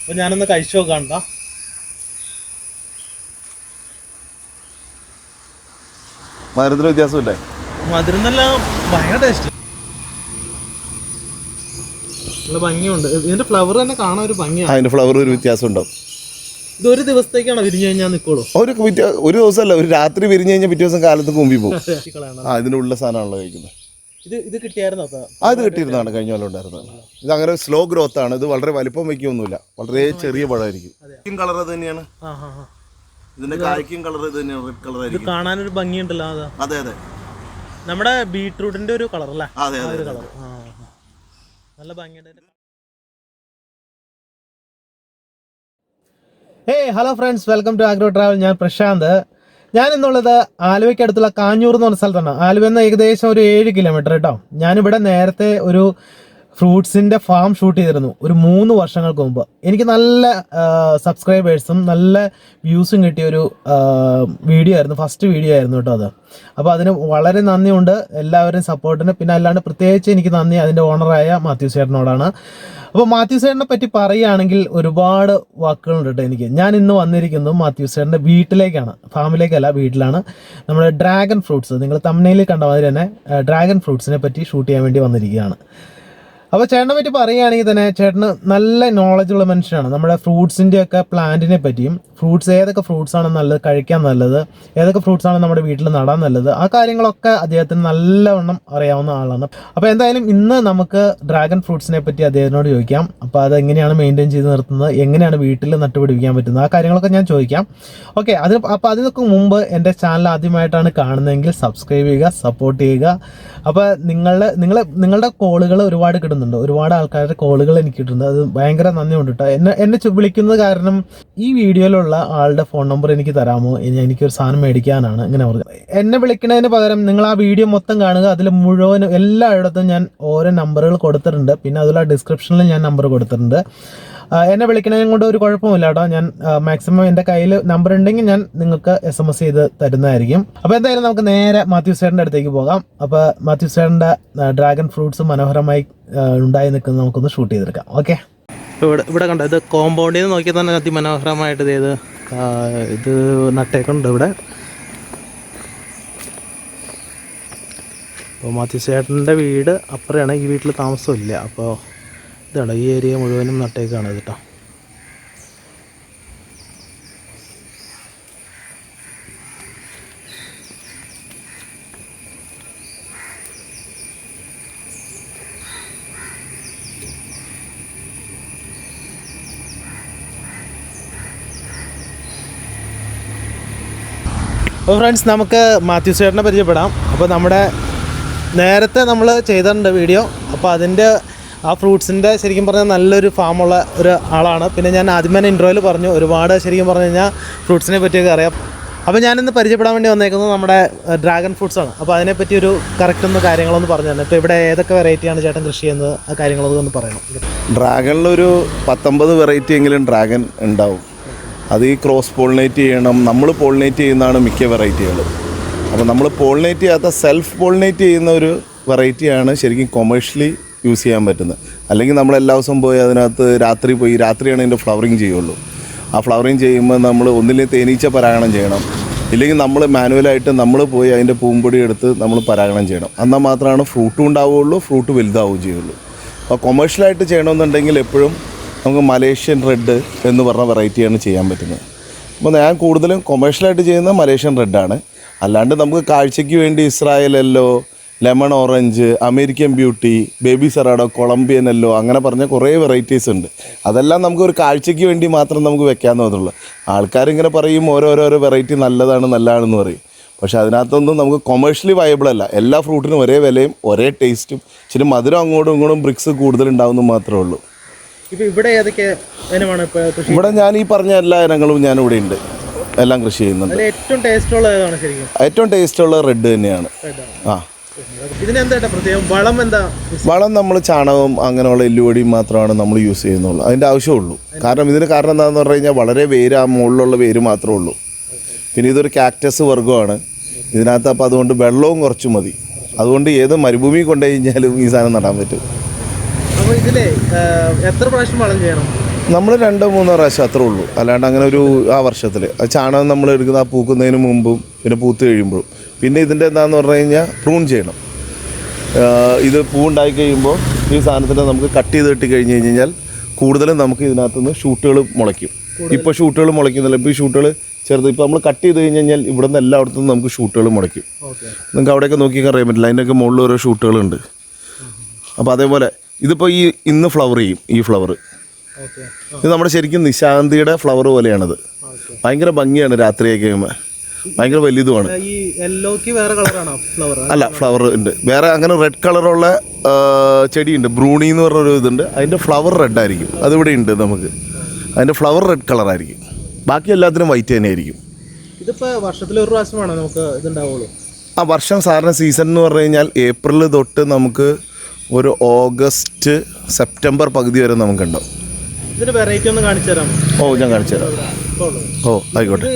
അപ്പൊ ഞാനൊന്ന് കഴിച്ചു നോക്കാണ്ട. മധുരത്തിന് വ്യത്യാസമില്ലേ? മധുരം നല്ല ഭയങ്കര ടേസ്റ്റ് നല്ല ഭംഗിയുണ്ട്. ഇതിന്റെ ഫ്ലവർ തന്നെ കാണാൻ ഒരു ഭംഗിയാണ് അതിന്റെ ഫ്ലവർ ഒരു വ്യത്യാസം ഉണ്ടാവും ഇത് ഒരു ദിവസത്തേക്കാണോ വിരിഞ്ഞു കഴിഞ്ഞാൽ നിൽക്കുള്ളൂ ഒരു പിറ്റേ ഒരു ദിവസമല്ല ഒരു രാത്രി വിരിഞ്ഞു കഴിഞ്ഞാൽ പിറ്റേ ദിവസം കാലത്ത് കുമ്പി പോകും. ആ ഇതിന്റെ ഉള്ള സാധനമാണല്ലോ കഴിക്കുന്നത്. ഇത് ഇത് കിട്ടിയായിരുന്നു ഇത് കിട്ടിയിരുന്നതാണ്. കഴിഞ്ഞ കൊല്ലം ഉണ്ടായിരുന്നത്. ഇത് അങ്ങനെ സ്ലോ ഗ്രോത്ത് ആണ്. ഇത് വളരെ വലിപ്പം വയ്ക്കൊന്നുമില്ല. വളരെ ചെറിയ പഴമായിരിക്കും. കളർ അത് തന്നെയാണ്. ആ ആ ആ. ഇതിന്റെ കായ്ക്കും കളർ ഇത് തന്നെയാണ്. റെഡ് കളർ ഇത് ആയിരിക്കും. കാണാനൊരു ഭംഗിയുണ്ടല്ലോ അതാ. അതെ അതെ. നമ്മുടെ ബീട്രൂട്ടിന്റെ ഒരു കളർ അല്ലേ? അതെ ആ അതെ ഒരു കളർ. നല്ല ഭംഗിയുണ്ട് hey hello friends welcome to agro travel ഞാൻ പ്രശാന്ത്. ഞാൻ എന്നുള്ളത് ആലുവയ്ക്ക് അടുത്തുള്ള കാഞ്ഞൂർ എന്ന് പറഞ്ഞ സ്ഥലത്താണ്. ആലുവ എന്ന ഏകദേശം ഒരു ഏഴ് കിലോമീറ്റർ കേട്ടോ. ഞാനിവിടെ നേരത്തെ ഒരു ഫ്രൂട്ട്സിന്റെ ഫാം ഷൂട്ട് ചെയ്തിരുന്നു ഒരു മൂന്ന് വർഷങ്ങൾക്ക് മുമ്പ്. എനിക്ക് നല്ല സബ്സ്ക്രൈബേഴ്സും നല്ല വ്യൂസും കിട്ടിയ ഒരു വീഡിയോ ആയിരുന്നു. ഫസ്റ്റ് വീഡിയോ ആയിരുന്നു കേട്ടോ അത്. അപ്പോൾ അതിന് വളരെ നന്ദിയുണ്ട്. എല്ലാവരും സപ്പോർട്ടിന്. പിന്നെ അല്ലാണ്ട് പ്രത്യേകിച്ച് എനിക്ക് നന്ദി അതിന്റെ ഓണറായ മാത്യു ചേട്ടനോടാണ് അപ്പോൾ മാത്യു ചേട്ടനെ പറ്റി പറയുകയാണെങ്കിൽ ഒരുപാട് വാക്കുകളുണ്ട് കേട്ടോ എനിക്ക്. ഞാൻ ഇന്ന് വന്നിരിക്കുന്നത് മാത്യു ചേട്ടന്റെ വീട്ടിലേക്കാണ്. ഫാമിലേക്കല്ല വീട്ടിലാണ്. നമ്മുടെ ഡ്രാഗൺ ഫ്രൂട്ട്സ്. നിങ്ങൾ തമ്മനയിൽ കണ്ട മാതിരി തന്നെ ഡ്രാഗൺ ഫ്രൂട്ട്സിനെ പറ്റി ഷൂട്ട് ചെയ്യാൻ വേണ്ടി വന്നിരിക്കുകയാണ്. അപ്പോൾ ചേട്ടനെ പറ്റി പറയുകയാണെങ്കിൽ തന്നെ ചേട്ടന് നല്ല നോളജ് ഉള്ള മനുഷ്യനാണ്. നമ്മുടെ ഫ്രൂട്ട്സിന്റെ ഒക്കെ പ്ലാന്റിനെ പറ്റിയും ഫ്രൂട്ട്സ് ഏതൊക്കെ ഫ്രൂട്ട്സ് ആണ് നല്ലത് കഴിക്കാൻ നല്ലത് ഏതൊക്കെ ഫ്രൂട്ട്സ് ആണ് നമ്മുടെ വീട്ടിൽ നടാൻ നല്ലത് ആ കാര്യങ്ങളൊക്കെ അദ്ദേഹത്തിന് നല്ലവണ്ണം അറിയാവുന്ന ആളാണ്. അപ്പോൾ എന്തായാലും ഇന്ന് നമുക്ക് ഡ്രാഗൺ ഫ്രൂട്ട്സിനെ പറ്റി അദ്ദേഹത്തിനോട് ചോദിക്കാം. അപ്പോൾ അത് എങ്ങനെയാണ് മെയിന്റെയിൻ ചെയ്ത് നിർത്തുന്നത് എങ്ങനെയാണ് വീട്ടിൽ നട്ടുപിടിപ്പിക്കാൻ പറ്റുന്നത് ആ കാര്യങ്ങളൊക്കെ ഞാൻ ചോദിക്കാം. ഓക്കെ അതിന് അപ്പോൾ അതിനൊക്കെ മുമ്പ് എന്റെ ചാനൽ ആദ്യമായിട്ടാണ് കാണുന്നതെങ്കിൽ സബ്സ്ക്രൈബ് ചെയ്യുക സപ്പോർട്ട് ചെയ്യുക. അപ്പോൾ നിങ്ങളുടെ നിങ്ങൾ നിങ്ങളുടെ കോളുകൾ ഒരുപാട് കിട്ടുന്നുണ്ട്. ഒരുപാട് ആൾക്കാരുടെ കോളുകൾ എനിക്ക് കിട്ടുന്നുണ്ട് അത് ഭയങ്കര നന്ദി ഉണ്ട് കേട്ടോ എന്നെ എന്നെ വിളിക്കുന്നത് കാരണം ഈ വീഡിയോയിലുള്ള ആളുടെ ഫോൺ നമ്പർ എനിക്ക് തരാമോ? എനിക്കൊരു സാധനം മേടിക്കാനാണ് ഇങ്ങനെ പറഞ്ഞത് എന്നെ വിളിക്കുന്നതിന് പകരം നിങ്ങൾ ആ വീഡിയോ മൊത്തം കാണുക. അതിൽ മുഴുവൻ എല്ലായിടത്തും ഞാൻ ഓരോ നമ്പറുകൾ കൊടുത്തിട്ടുണ്ട്. പിന്നെ അതിലുള്ള ഡിസ്ക്രിപ്ഷനിൽ ഞാൻ നമ്പർ കൊടുത്തിട്ടുണ്ട്. എന്നെ വിളിക്കണതിനും കൊണ്ട് ഒരു കുഴപ്പമില്ല കേട്ടോ. ഞാൻ മാക്സിമം എന്റെ കയ്യിൽ നമ്പർ ഉണ്ടെങ്കിൽ ഞാൻ നിങ്ങൾക്ക് എസ് എം എസ് ചെയ്ത് തരുന്നതായിരിക്കും. അപ്പോൾ എന്തായാലും നമുക്ക് നേരെ മാത്യു സേറിന്റെ അടുത്തേക്ക് പോകാം. അപ്പോൾ മാത്യു സേറിന്റെ ഡ്രാഗൺ ഫ്രൂട്ട്സ് മനോഹരമായി ഉണ്ടായി നിൽക്കുന്നത് നമുക്കൊന്ന് ഷൂട്ട് ചെയ്തെടുക്കാം. ഓക്കെ ഇവിടെ ഇവിടെ കണ്ടോ ഇത് കോമ്പൗണ്ടിൽ നിന്ന് നോക്കിയാൽ തന്നെ അതിമനോഹരമായിട്ട് ചെയ്ത് ഇത് നട്ടേക്കുണ്ട് ഇവിടെ. അപ്പോൾ മാത്യു ചേട്ടന്റെ വീട് അപ്പുറയാണ് ഈ വീട്ടിൽ താമസമില്ല. അപ്പോൾ ഇതാണ് ഈ ഏരിയ മുഴുവനും നട്ടേക്കാണ് കേട്ടോ അപ്പോൾ ഫ്രണ്ട്സ് നമുക്ക് മാത്യു ചേട്ടനെ പരിചയപ്പെടാം. അപ്പോൾ നമ്മുടെ നേരത്തെ നമ്മൾ ചെയ്തിട്ടുണ്ട് വീഡിയോ അപ്പോൾ അതിന്റെ ആ ഫ്രൂട്ട്സിന്റെ ശരിക്കും പറഞ്ഞാൽ നല്ലൊരു ഫാമുള്ള ഒരു ആളാണ്. പിന്നെ ഞാൻ ആദ്യം തന്നെ ഇൻട്രോയിൽ പറഞ്ഞു ഒരുപാട് ശരിക്കും പറഞ്ഞു കഴിഞ്ഞാൽ ഫ്രൂട്ട്സിനെ പറ്റിയൊക്കെ അറിയാം. അപ്പോൾ ഞാനിന്ന് പരിചയപ്പെടാൻ വേണ്ടി വന്നേക്കുന്നത് നമ്മുടെ ഡ്രാഗൺ ഫ്രൂട്ട്സാണ്. അപ്പോൾ അതിനെപ്പറ്റി ഒരു കറക്റ്റ് ഒന്ന് കാര്യങ്ങളൊന്ന് പറഞ്ഞു തന്നെ ഇപ്പോൾ ഇവിടെ ഏതൊക്കെ വെറൈറ്റിയാണ് ചേട്ടൻ കൃഷി ചെയ്യുന്നത്? ആ കാര്യങ്ങളൊക്കെ ഒന്ന് പറയണം. ഡ്രാഗണിലൊരു പത്തൊമ്പത് വെറൈറ്റി എങ്കിലും ഡ്രാഗൺ ഉണ്ടാവും. അത് ഈ ക്രോസ് പോളിനേറ്റ് ചെയ്യണം. നമ്മൾ പോളിനേറ്റ് ചെയ്യുന്നതാണ് മിക്ക വെറൈറ്റികൾ അപ്പോൾ നമ്മൾ പോളിനേറ്റ് ചെയ്യാത്ത സെൽഫ് പോളിനേറ്റ് ചെയ്യുന്ന ഒരു വെറൈറ്റിയാണ് ശരിക്കും കൊമേഴ്ഷ്യലി യൂസ് ചെയ്യാൻ പറ്റുന്നത്. അല്ലെങ്കിൽ നമ്മൾ എല്ലാ ദിവസവും പോയി അതിനകത്ത് രാത്രി പോയി രാത്രിയാണ് അതിന്റെ ഫ്ലവറിങ് ചെയ്യുള്ളൂ. ആ ഫ്ലവറിങ് ചെയ്യുമ്പോൾ നമ്മൾ ഒന്നിലേ തേനീച്ച പരാഗണം ചെയ്യണം. ഇല്ലെങ്കിൽ നമ്മൾ മാനുവലായിട്ട് നമ്മൾ പോയി അതിന്റെ പൂമ്പൊടി എടുത്ത് നമ്മൾ പരാഗണം ചെയ്യണം. എന്നാൽ മാത്രമാണ് ഫ്രൂട്ടും ഉണ്ടാവുകയുള്ളൂ ഫ്രൂട്ട് വലുതാവുകയും ചെയ്യുള്ളൂ. അപ്പോൾ കൊമേഴ്ഷ്യലായിട്ട് ചെയ്യണമെന്നുണ്ടെങ്കിൽ എപ്പോഴും നമുക്ക് മലേഷ്യൻ റെഡ് എന്ന് പറഞ്ഞ വെറൈറ്റിയാണ് ചെയ്യാൻ പറ്റുന്നത്. അപ്പോൾ ഞാൻ കൂടുതലും കൊമേഴ്ഷ്യലായിട്ട് ചെയ്യുന്നത് മലേഷ്യൻ റെഡാണ് അല്ലാണ്ട് നമുക്ക് കാഴ്ചയ്ക്ക് വേണ്ടി ഇസ്രായേലല്ലോ yellow lemon orange American beauty baby Cerrado Colombian yellow അങ്ങനെ പറഞ്ഞ കുറേ വെറൈറ്റീസ് ഉണ്ട്. അതെല്ലാം നമുക്ക് ഒരു കാഴ്ചയ്ക്ക് വേണ്ടി മാത്രം നമുക്ക് വെക്കാവുന്നതുള്ളൂ ആൾക്കാരിങ്ങനെ പറയും ഓരോരോരോ വെറൈറ്റി നല്ലതാണ് നല്ലതാണെന്ന് പറയും. പക്ഷെ അതിനകത്തൊന്നും നമുക്ക് കൊമേഴ്ഷ്യലി വയബിൾ അല്ല. എല്ലാ ഫ്രൂട്ടിനും ഒരേ വിലയും ഒരേ ടേസ്റ്റും ഇച്ചിരി മധുരം അങ്ങോട്ടും ഇങ്ങോട്ടും ബ്രിക്സ് കൂടുതൽ ഉണ്ടാവുന്നു മാത്രമേ ഉള്ളൂ. ഇവിടെ ഏതൊക്കെ ഇനമാണ് ഇവിടെ ഞാൻ ഈ പറഞ്ഞ എല്ലാ ഇനങ്ങളും ഞാൻ ഇവിടെ ഉണ്ട്. എല്ലാം കൃഷി ചെയ്യുന്നുണ്ട്. ഏറ്റവും ടേസ്റ്റുള്ള ഏതാണ് ശരിക്കും? ഏറ്റവും ടേസ്റ്റുള്ള റെഡ് തന്നെയാണ്. ആ. ഇതിനെന്താ ഏട്ടാ പ്രത്യേകം? വളം എന്താ? വളം നമ്മൾ ചാണകവും അങ്ങനെയുള്ള എല്ലുപൊടിയും മാത്രമാണ് നമ്മൾ യൂസ് ചെയ്യുന്നുള്ളൂ. അതിന്റെ ആവശ്യമുള്ളൂ. കാരണം ഇതിന് കാരണം എന്താണെന്ന് പറഞ്ഞു കഴിഞ്ഞാൽ വളരെ വേര് ആ മുകളിലുള്ള വേര് മാത്രമേ ഉള്ളൂ. പിന്നെ ഇതൊരു കാക്ടസ് വർഗമാണ്. ഇതിനകത്ത് അപ്പോൾ അതുകൊണ്ട് വെള്ളവും കുറച്ച് മതി. അതുകൊണ്ട് ഏത് മരുഭൂമി കൊണ്ടു കഴിഞ്ഞാലും ഈ സാധനം നടാൻ പറ്റും. അപ്പോൾ ഇതിലെ എത്ര പ്രാവശ്യം വളം ചെയ്യണം? നമ്മൾ രണ്ടോ മൂന്നോ പ്രാവശ്യം അത്രേ ഉള്ളൂ. അല്ലാണ്ട് അങ്ങനെ ഒരു ആ വർഷത്തിൽ. ആ ചാണകം നമ്മൾ എടുക്കുന്ന ആ പൂക്കുന്നതിന് മുമ്പും പിന്നെ പൂത്ത് കഴിയുമ്പോഴും. പിന്നെ ഇതിന്റെ എന്താണെന്ന് പറഞ്ഞു കഴിഞ്ഞാൽ പ്രൂൺ ചെയ്യണം. ഇത് പൂ ഉണ്ടായി കഴിയുമ്പോൾ ഈ സാധനത്തിന് നമുക്ക് കട്ട് ചെയ്ത് കിട്ടി കഴിഞ്ഞ് കഴിഞ്ഞാൽ കൂടുതലും നമുക്ക് ഇതിനകത്തുനിന്ന് ഷൂട്ടുകൾ മുളയ്ക്കും. ഇപ്പോൾ ഷൂട്ടുകൾ മുളയ്ക്കുന്നില്ല. ഇപ്പോൾ ഈ ഷൂട്ടുകൾ ചെറുത് ഇപ്പോൾ നമ്മൾ കട്ട് ചെയ്ത് കഴിഞ്ഞ് കഴിഞ്ഞാൽ ഇവിടെ നിന്ന് എല്ലായിടത്തും നമുക്ക് ഷൂട്ടുകൾ മുളയ്ക്കും. നിങ്ങൾക്ക് അവിടെയൊക്കെ നോക്കി അറിയാൻ പറ്റില്ല. അതിന്റെയൊക്കെ മുകളിൽ ഓരോ ഷൂട്ടുകളുണ്ട്. അപ്പോൾ അതേപോലെ ഇതിപ്പോൾ ഈ ഇന്ന് ഫ്ലവർ ചെയ്യും ഈ ഫ്ലവർ. ഇത് നമ്മുടെ ശരിക്കും നിശാന്തിയുടെ ഫ്ലവർ പോലെയാണിത്. ഭയങ്കര ഭംഗിയാണ് രാത്രിയൊക്കെ കഴിയുമ്പോൾ ഭയങ്കര വലിയതുമാണ്. ഈ യെല്ലോക്ക് വേറെ കളറാണോ ഫ്ലവർ അല്ല ഫ്ലവർ ഉണ്ട്. വേറെ അങ്ങനെ റെഡ് കളറുള്ള ചെടിയുണ്ട്. ബ്രൂണി എന്ന് പറഞ്ഞൊരു ഇതുണ്ട്. അതിന്റെ ഫ്ലവർ റെഡ് ആയിരിക്കും. അതിവിടെ ഉണ്ട് നമുക്ക്. അതിന്റെ ഫ്ലവർ റെഡ് കളറായിരിക്കും ബാക്കി എല്ലാത്തിനും വൈറ്റ് തന്നെ ആയിരിക്കും ഇതിപ്പോൾ വർഷത്തിൽ ഒരു പ്രാവശ്യമാണോ നമുക്ക് ഇതുണ്ടാവുള്ളൂ? ആ വർഷം സാറിന് സീസൺ എന്ന് പറഞ്ഞു കഴിഞ്ഞാൽ ഏപ്രിൽ തൊട്ട് നമുക്ക് ഒരു ഓഗസ്റ്റ് സെപ്റ്റംബർ പകുതി വരെ നമുക്കുണ്ടാവും. ഇതിന് വെറൈറ്റി ഒന്ന് കാണിച്ചു ഓ ഞാൻ കാണിച്ചു തരാം. ഓ ആയിക്കോട്ടെ.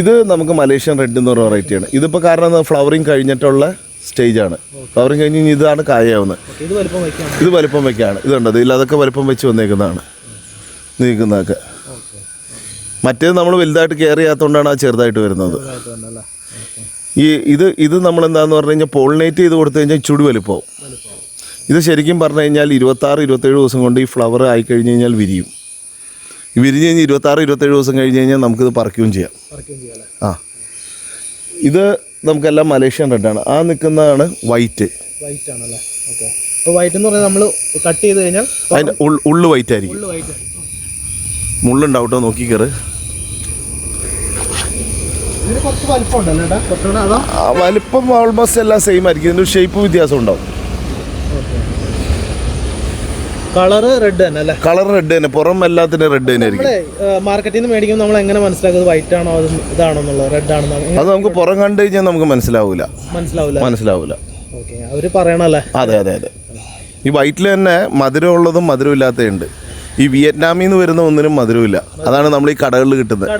ഇത് നമുക്ക് മലേഷ്യൻ റെഡ് എന്ന് പറഞ്ഞ വെറൈറ്റിയാണ് ഇതിപ്പോൾ കാരണം ഫ്ലവറിങ് കഴിഞ്ഞിട്ടുള്ള സ്റ്റേജാണ് ഫ്ലവറിങ് കഴിഞ്ഞ് ഇതാണ് കായാവുന്നത് ഇത് വലിപ്പം വയ്ക്കാണ് ഇത് വലിപ്പം വെക്കാണ് ഇതുണ്ടത് ഇതിൽ അതൊക്കെ വലിപ്പം വെച്ച് വന്നേക്കുന്നതാണ്. നീക്കുന്നതൊക്കെ. മറ്റേത് നമ്മൾ വലുതായിട്ട് കെയർ ചെയ്യാത്തതുകൊണ്ടാണ് ആ ചെറുതായിട്ട് വരുന്നത്. ഈ ഇത് ഇത് നമ്മൾ എന്താന്ന് പറഞ്ഞു കഴിഞ്ഞാൽ പോളിനേറ്റ് ചെയ്ത് കൊടുത്തു കഴിഞ്ഞാൽ ചുടി വലിപ്പമാവും. ഇത് ശരിക്കും പറഞ്ഞു കഴിഞ്ഞാൽ ഇരുപത്താറ് ഇരുപത്തേഴ് ദിവസം കൊണ്ട് ഈ ഫ്ലവർ ആയിക്കഴിഞ്ഞ് കഴിഞ്ഞാൽ വിരിയും. വിരിഞ്ഞ് കഴിഞ്ഞ് ഇരുപത്താറ് ഇരുപത്തേഴ് ദിവസം കഴിഞ്ഞ് കഴിഞ്ഞാൽ നമുക്കിത് പറിക്കുകയും ചെയ്യാം. ആ. ഇത് നമുക്കെല്ലാം മലേഷ്യൻ റെഡാണ് ആ നിൽക്കുന്നതാണ് വൈറ്റ് വൈറ്റ് ആണല്ലേ ഓക്കെ അപ്പോൾ വൈറ്റ് എന്ന് പറഞ്ഞാൽ നമ്മൾ കട്ട് ചെയ്ത് കഴിഞ്ഞാൽ അതിന്റെ ഉള്ളു വൈറ്റ് ആയിരിക്കും. മുള്ളുണ്ടാവട്ടോ നോക്കി കയറ് വലിപ്പം ഓൾമോസ്റ്റ് എല്ലാം സെയിം ആയിരിക്കും. ഇതിന്റെ ഷേപ്പ് വ്യത്യാസം ഉണ്ടാവും. കളറ് റെഡ് തന്നെ അല്ലേ? കളർ റെഡ് തന്നെ. പുറം എല്ലാത്തിനും റെഡ് തന്നെ ആയിരിക്കും. മാർക്കറ്റിൽ നിന്ന് മേടിക്കുമ്പോൾ നമ്മൾ എങ്ങനെ മനസ്സിലാക്കുന്നത് വൈറ്റ് ആണോ അത് ഇതാണോ എന്നുള്ളത് റെഡ് ആണോ അത് നമുക്ക് പുറം കണ്ടു കഴിഞ്ഞാൽ നമുക്ക് മനസ്സിലാവില്ല മനസ്സിലാവില്ല മനസ്സിലാവില്ല ഓക്കെ അവർ പറയണല്ലേ? അതെ അതെ അതെ. ഈ വൈറ്റിൽ തന്നെ മധുരമുള്ളതും മധുരമില്ലാത്തതുണ്ട് ഈ വിയറ്റ്നാമിൽ നിന്ന് വരുന്ന ഒന്നിനും മധുരമില്ല. അതാണ് നമ്മൾ ഈ കടകളിൽ കിട്ടുന്നത്.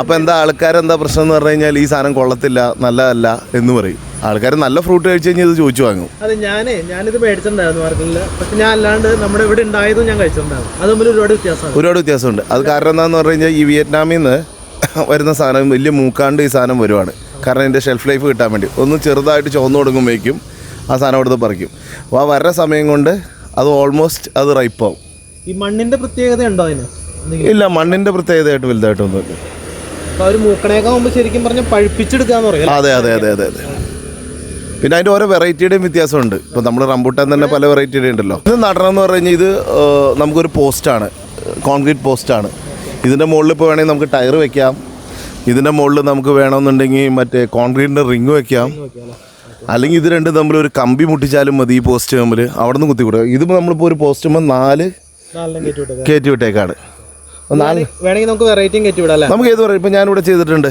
അപ്പോൾ എന്താ ആൾക്കാരെന്താ പ്രശ്നം എന്ന് പറഞ്ഞു കഴിഞ്ഞാൽ ഈ സാധനം കൊള്ളത്തില്ല നല്ലതല്ല എന്ന് പറയും. ആൾക്കാർ നല്ല ഫ്രൂട്ട് കഴിച്ചു കഴിഞ്ഞാൽ ഇത് ചോദിച്ചു വാങ്ങും. അതെ ഞാനേ ഞാനിത് മേടിച്ചിട്ടുണ്ടായിരുന്നു മാർക്കറ്റിൽ പക്ഷെ ഞാൻ അല്ലാണ്ട് നമ്മുടെ ഇവിടെ ഉണ്ടായതും ഞാൻ കഴിച്ചിട്ടുണ്ടായിരുന്നു. അത് തമ്മിൽ ഒരുപാട് വ്യത്യാസമാണ്. ഒരുപാട് വ്യത്യാസമുണ്ട്. അത് കാരണം എന്താണെന്ന് പറഞ്ഞു കഴിഞ്ഞാൽ ഈ വിയറ്റ്നാമിൽ നിന്ന് വരുന്ന സാധനം വലിയ മൂക്കാണ്ട് ഈ സാധനം വരുവാണ്. കാരണം എന്റെ ഷെൽഫ് ലൈഫ് കിട്ടാൻ വേണ്ടി. ഒന്ന് ചെറുതായിട്ട് ചുവന്നു തുടങ്ങുമ്പോഴേക്കും ആ സാധനം അവിടുത്തെ പറിക്കും. അപ്പോൾ ആ വരുന്ന സമയം കൊണ്ട് അത് ഓൾമോസ്റ്റ് അത് റൈപ്പാവും ഈ മണ്ണിന്റെ പ്രത്യേകത ഉണ്ടോ അതിന്? ഇല്ല മണ്ണിന്റെ പ്രത്യേകതയായിട്ട് വലുതായിട്ടൊന്നുമില്ല അപ്പൊ ഒരു മൂക്കണേക്കാൾ മുമ്പ് ശരിക്കും പറഞ്ഞാൽ പഴുപ്പിച്ചെടുക്കാന്ന് പറയും അതെ അതെ അതെ അതെ അതെ. പിന്നെ അതിന്റെ ഓരോ വെറൈറ്റിയുടെയും വ്യത്യാസമുണ്ട്. ഇപ്പോൾ നമ്മൾ റംബൂട്ടാൻ തന്നെ പല വെറൈറ്റിയുടെ ഉണ്ടല്ലോ. ഇത് നടണം എന്ന് പറഞ്ഞു കഴിഞ്ഞാൽ ഇത് നമുക്കൊരു പോസ്റ്റാണ്. കോൺക്രീറ്റ് പോസ്റ്റാണ്. ഇതിന്റെ മുകളിൽ ഇപ്പോൾ വേണമെങ്കിൽ നമുക്ക് ടയർ വെക്കാം. ഇതിന്റെ മുകളിൽ നമുക്ക് വേണമെന്നുണ്ടെങ്കിൽ മറ്റേ കോൺക്രീറ്റിന്റെ റിങ് വെക്കാം. അല്ലെങ്കിൽ ഇത് രണ്ടും തമ്മിൽ ഒരു കമ്പി മുട്ടിച്ചാലും മതി ഈ പോസ്റ്റ് തമ്മിൽ അവിടെ നിന്ന് കുത്തി കൊടുക്കുക ഇതിപ്പോൾ നമ്മളിപ്പോൾ ഒരു പോസ്റ്റുമ്പോൾ നാല് കയറ്റി വിട്ടേക്കാണ്. വേണമെങ്കിൽ നമുക്ക് വെറൈറ്റിയും കയറ്റി വിടാം അല്ലേ? നമുക്ക് ഏത് പറയും ഇപ്പം ഞാനിവിടെ ചെയ്തിട്ടുണ്ട്.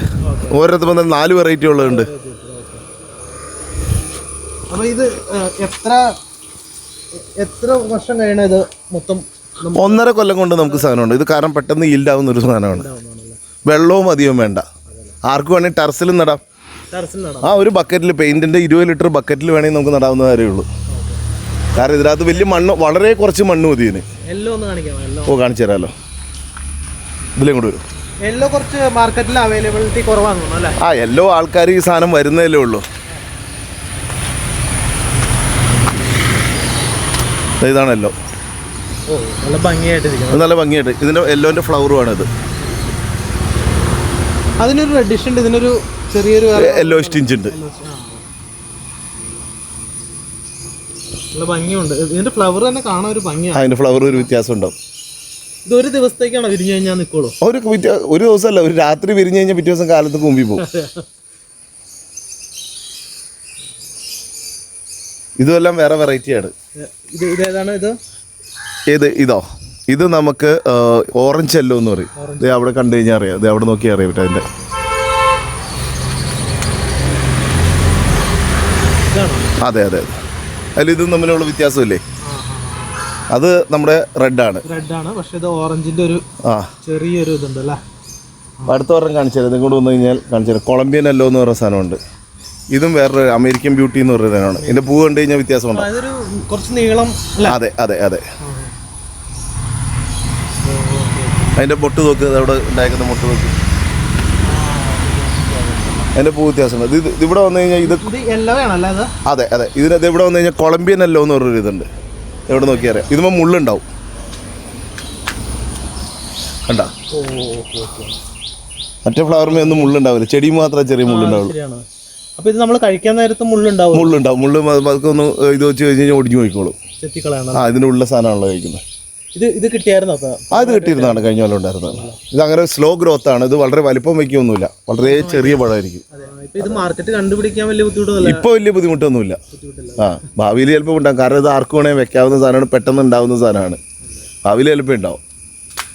ഓരോരുത്തർ വന്നാൽ നാല് വെറൈറ്റി ഉള്ളതുണ്ട്. അപ്പൊ ഇത് ആ, എത്ര എത്ര വർഷം കഴിയണ ഇത് മൊത്തം? നമുക്ക് ഒന്നര കൊല്ലം കൊണ്ട് നമുക്ക് സാധനമുണ്ട്. ഇത് കാരണം പെട്ടെന്ന് ഈൽഡാവുന്ന ഒരു സാധനമാണ്? വെള്ളവും അധികം വേണ്ട. ആർക്ക് വേണമെങ്കിൽ ടെറസിലും നടാം. ആ ഒരു ബക്കറ്റിൽ പെയിന്റിന്റെ ഇരുപത് ലിറ്റർ ബക്കറ്റിൽ വേണമെങ്കിൽ നമുക്ക് നടാവുന്ന കാര്യമേ ഉള്ളൂ കാരണം ഇതിനകത്ത് വലിയ മണ്ണ് വളരെ കുറച്ച് മണ്ണ് മതി ഇതിന് ഒന്ന് കാണിക്കാം ഓ കാണിച്ചു തരാമല്ലോ ഇതിലേ കൂടെ വരും. എല്ലോ കുറച്ച് മാർക്കറ്റിൽ അവൈലബിലിറ്റി അല്ലേ? ആ എല്ലോ ആൾക്കാർ ഈ സാധനം വരുന്നതല്ലേ ഉള്ളൂ. ഇതാണ് ഇതാണല്ലോ ഓ നല്ല ഭംഗിയായിട്ട് നല്ല ഭംഗിയായിട്ട്. ഇതിന്റെ ആണ് ഇത്. അതിനൊരു റെഡിഷ് ഉണ്ട് ഇതിനൊരു ചെറിയൊരു യെല്ലോ സ്റ്റിഞ്ച് ഉണ്ട്. നല്ല ഭംഗിയുണ്ട്. ഇതിന്റെ ഫ്ലവർ തന്നെ കാണാൻ ഒരു ഭംഗിയാണ്. അതിന്റെ ഫ്ലവർ ഒരു വ്യത്യാസം ഉണ്ടാവും ഇത് ഒരു ദിവസത്തേക്കാണോ വിരിഞ്ഞു കഴിഞ്ഞാൽ നിൽക്കുള്ളൂ ഒരു ഒരു ദിവസമല്ല ഒരു രാത്രി വിരിഞ്ഞു കഴിഞ്ഞാൽ പിറ്റേ ദിവസം കാലത്ത് കുമ്പി പോകും. ഇതെല്ലാം വേറെ വെറൈറ്റിയാണ് ഇത് ഇതേതാണ് ഇത്? ഏത് ഇതോ? ഇത് നമുക്ക് ഓറഞ്ച് എല്ലോ എന്ന് പറയും. ഇത് അവിടെ കണ്ടു കഴിഞ്ഞാൽ അറിയാം. ഇത് അവിടെ നോക്കി അറിയാം പറ്റും അതിന്റെ അതെ അതെ അതെ. അതിൽ ഇതും തമ്മിലുള്ള വ്യത്യാസമില്ലേ? അത് നമ്മുടെ റെഡാണ് റെഡ് ആണ്. പക്ഷെ ഇത് ഓറഞ്ചിന്റെ ഒരു ആ. ചെറിയൊരു ഇതുണ്ട് അല്ലേ? അടുത്ത ഒരെണ്ണം കാണിച്ചു തരാം. ഇതും കൂടെ വന്നു കഴിഞ്ഞാൽ കാണിച്ചു തരാം. കൊളംബിയൻ അല്ലോ എന്ന് പറയുന്ന സാധനമുണ്ട്. ഇതും വേറൊരു അമേരിക്കൻ ബ്യൂട്ടി എന്ന് പറയുന്ന സാധനമാണ്. ഇതിന്റെ പൂ കണ്ടു കഴിഞ്ഞാൽ വ്യത്യാസമുണ്ട്. കുറച്ച് നീളം അതെ അതെ അതെ. അതിന്റെ പൊട്ട് നോക്ക്. അവിടെ ഉണ്ടായിരിക്കുന്ന പൊട്ട് നോക്ക്. അതിന്റെ പൂ വ്യത്യാസമുണ്ട്. ഇത് ഇവിടെ വന്നു കഴിഞ്ഞാൽ ഇത് അത് അതെ. ഇതിനകത്ത് ഇവിടെ വന്നു കഴിഞ്ഞാൽ കൊളംബിയൻ അല്ലോ എന്ന് പറഞ്ഞൊരു ഇതുണ്ട്. എവിടെ നോക്കിയാൽ ഇതുമ്പോൾ മുള്ളുണ്ടാവും. കണ്ട? മറ്റേ ഫ്ലവറിന് ഒന്നും മുള്ളുണ്ടാവില്ല. ചെടി മാത്രമേ ചെറിയ മുള്ളുണ്ടാവുള്ളൂ. അപ്പോൾ അപ്പൊ ഇത് നമ്മൾ കഴിക്കാൻ നേരത്ത് മുള്ളുണ്ടാവും. മുള്ളുണ്ടാവും. മുള്ള് അതൊക്കെ ഒന്ന് ഇത് വെച്ച് കഴിഞ്ഞ് കഴിഞ്ഞാൽ ഒടിഞ്ഞു പോയിക്കോളും. ആ ഇതിന്റെ ഉള്ള സാധനമാണല്ലോ കഴിക്കുന്നത്. ഇത് ഇത് കിട്ടിയായിരുന്നു അപ്പോൾ അത് കിട്ടിയിരുന്നതാണ്. കഴിഞ്ഞ കൊല്ലം ഉണ്ടായിരുന്നത്. ഇത് അങ്ങനെ സ്ലോ ഗ്രോത്ത് ആണ്. ഇത് വളരെ വലിപ്പം വയ്ക്കൊന്നുമില്ല. വളരെ ചെറിയ പഴമായിരിക്കും. ഇത് മാർക്കറ്റ് കണ്ടുപിടിക്കാൻ വലിയ ബുദ്ധിമുട്ടൊന്നുമില്ല? ഇപ്പോൾ വലിയ ബുദ്ധിമുട്ടൊന്നുമില്ല. ആ ഭാവിയിൽ ചിലപ്പോൾ ഉണ്ടാകും കാരണം ഇത് ആർക്കും വേണേൽ വെക്കാവുന്ന സാധനമാണ്. പെട്ടെന്ന് ഉണ്ടാവുന്ന സാധനമാണ്. ഭാവിയിൽ ചിലപ്പോൾ ഉണ്ടാവും.